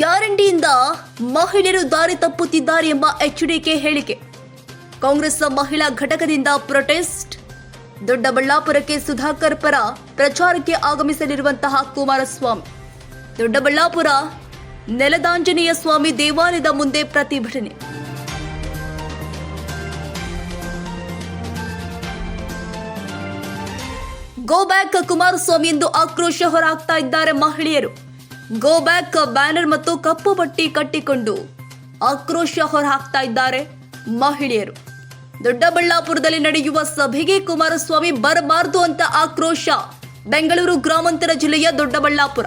ಗ್ಯಾರಂಟಿಯಿಂದ ಮಹಿಳೆಯರು ದಾರಿ ತಪ್ಪುತ್ತಿದ್ದಾರೆ ಎಂಬ ಎಚ್ಡಿಕೆ ಹೇಳಿಕೆ. ಕಾಂಗ್ರೆಸ್ ಮಹಿಳಾ ಘಟಕದಿಂದ ಪ್ರೊಟೆಸ್ಟ್. ದೊಡ್ಡಬಳ್ಳಾಪುರಕ್ಕೆ ಸುಧಾಕರ್ ಪರ ಪ್ರಚಾರಕ್ಕೆ ಆಗಮಿಸಲಿರುವಂತಹ ಕುಮಾರಸ್ವಾಮಿ. ದೊಡ್ಡಬಳ್ಳಾಪುರ ನೆಲದಾಂಜನೇಯ ಸ್ವಾಮಿ ದೇವಾಲಯದ ಮುಂದೆ ಪ್ರತಿಭಟನೆ. ಗೋ ಬ್ಯಾಕ್ ಕುಮಾರಸ್ವಾಮಿ ಎಂದು ಆಕ್ರೋಶ ಹೊರಹಾಕ್ತಾ ಇದ್ದಾರೆ ಮಹಿಳೆಯರು. ಗೋ ಬ್ಯಾಕ್ ಬ್ಯಾನರ್ ಮತ್ತು ಕಪ್ಪು ಪಟ್ಟಿ ಕಟ್ಟಿಕೊಂಡು ಆಕ್ರೋಶ ಹೊರಹಾಕ್ತಾ ಇದ್ದಾರೆ ಮಹಿಳೆಯರು. ದೊಡ್ಡಬಳ್ಳಾಪುರದಲ್ಲಿ ನಡೆಯುವ ಸಭೆಗೆ ಕುಮಾರಸ್ವಾಮಿ ಬರಬಾರದು ಅಂತ ಆಕ್ರೋಶ. ಬೆಂಗಳೂರು ಗ್ರಾಮಾಂತರ ಜಿಲ್ಲೆಯ ದೊಡ್ಡಬಳ್ಳಾಪುರ.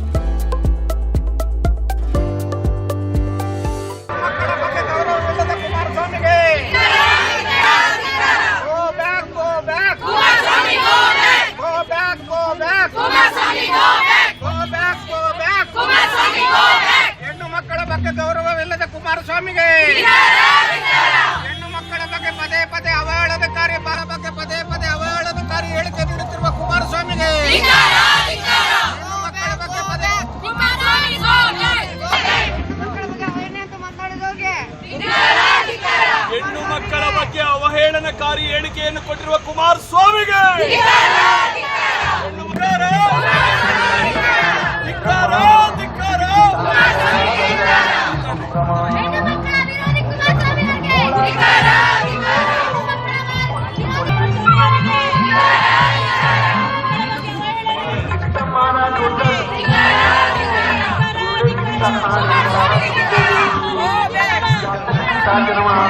ಬಗ್ಗೆ ಗೌರವವಿಲ್ಲದ ಕುಮಾರಸ್ವಾಮಿಗೆ. ಹೆಣ್ಣು ಮಕ್ಕಳ ಬಗ್ಗೆ ಪದೇ ಪದೇ ಅವಹೇಳನಕಾರಿ ಬಾಲ ಬಗ್ಗೆ ಪದೇ ಪದೇ ಅವಹೇಳನಕಾರಿ ಹೇಳಿಕೆ ನೀಡುತ್ತಿರುವ ಕುಮಾರಸ್ವಾಮಿಗೆ. ಹೆಣ್ಣು ಮಕ್ಕಳ ಬಗ್ಗೆ ಪದೇ ಹೆಣ್ಣು ಮಕ್ಕಳ ಬಗ್ಗೆ ಅವಹೇಳನಕಾರಿ ಹೇಳಿಕೆಯನ್ನು ಕೊಟ್ಟಿರುವ ಕುಮಾರಸ್ವಾಮಿಗೆ. Go back